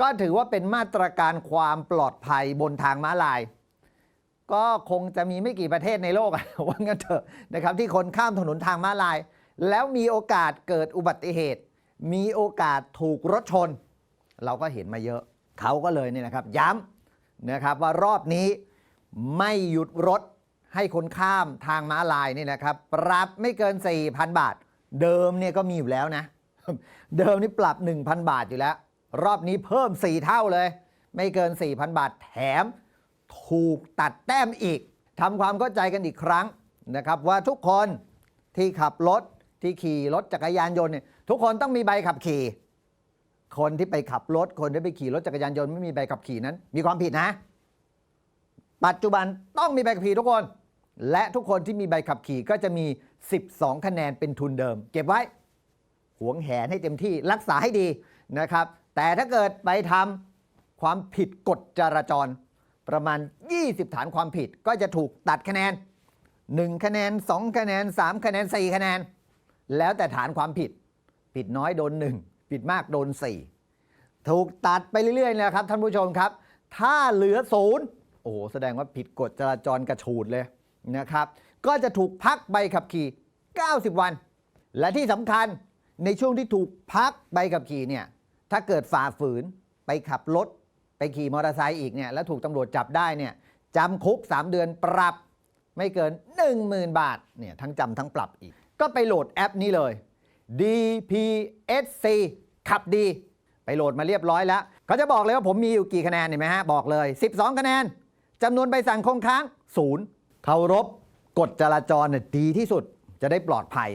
ก็ถือว่าเป็นมาตรการความปลอดภัยบนทางม้าลาย ก็คงจะมีไม่กี่ประเทศในโลกว่างั้นเถอะนะครับที่คนข้ามถนนทางม้าลาย แล้วมีโอกาสเกิดอุบัติเหตุ มีโอกาสถูกรถชน เราก็เห็นมาเยอะ เขาก็เลยเนี่ยนะครับ ย้ำนะครับว่ารอบนี้ไม่หยุดรถให้คนข้ามทางม้าลายนี่นะครับ ปรับไม่เกิน 4,000 บาท เดิมเนี่ยก็มีอยู่แล้วนะ เดิมนี่ปรับ 1,000 บาทอยู่แล้ว รอบนี้เพิ่ม 4 เท่าเลย ไม่เกิน 4,000 บาทแถม ถูกตัดแต้มอีกทำความเข้าใจกันอีกครั้งนะครับว่าทุกคนที่ขับรถที่ขี่รถจักรยานยนต์เนี่ยทุกคนต้องมีใบขับขี่ คนที่ไปขับรถคนที่ไปขี่รถจักรยานยนต์ไม่มีใบขับขี่นั้น มีความผิดนะ ปัจจุบันต้องมีใบขับขี่ทุกคน และทุกคนที่มีใบขับขี่ก็จะมี 12 คะแนนเป็นทุนเดิม เก็บไว้หวงแหนให้เต็มที่รักษาให้ดีนะครับ แต่ถ้าเกิดไปทำความผิดกฎจราจร ประมาณ 20 ฐานความผิดก็จะถูกตัดคะแนน 1 คะแนน 2 คะแนน 3 คะแนน 4 คะแนน แล้วแต่ฐานความผิด ผิดน้อยโดน 1 ผิดมากโดน 4 ถูกตัดไปเรื่อยๆนะครับท่านผู้ชมครับ ถ้าเหลือศูนย์โอ้โหแสดงว่าผิดกฎจราจรกระฉูดเลยนะครับ ก็จะถูกพักใบขับขี่ 90 วัน และที่สำคัญในช่วงที่ถูกพักใบขับขี่เนี่ย ถ้าเกิดฝ่าฝืนไปขับรถไปขี่มอเตอร์ไซค์อีกเนี่ยแล้วถูกตำรวจจับได้เนี่ยจำคุก 3 เดือนปรับไม่เกิน 10,000 บาทเนี่ยทั้งจำทั้งปรับอีก ก็ไปโหลดแอปนี้เลย DPSC ขับดี ไปโหลดมาเรียบร้อยแล้ว เขาจะบอกเลยว่าผมมีอยู่กี่คะแนนเห็นไหมฮะ บอกเลย 12 คะแนนจำนวนใบสั่งคงค้างศูนย์เคารพกฎจราจรเนี่ยดีที่สุดจะได้ปลอดภัย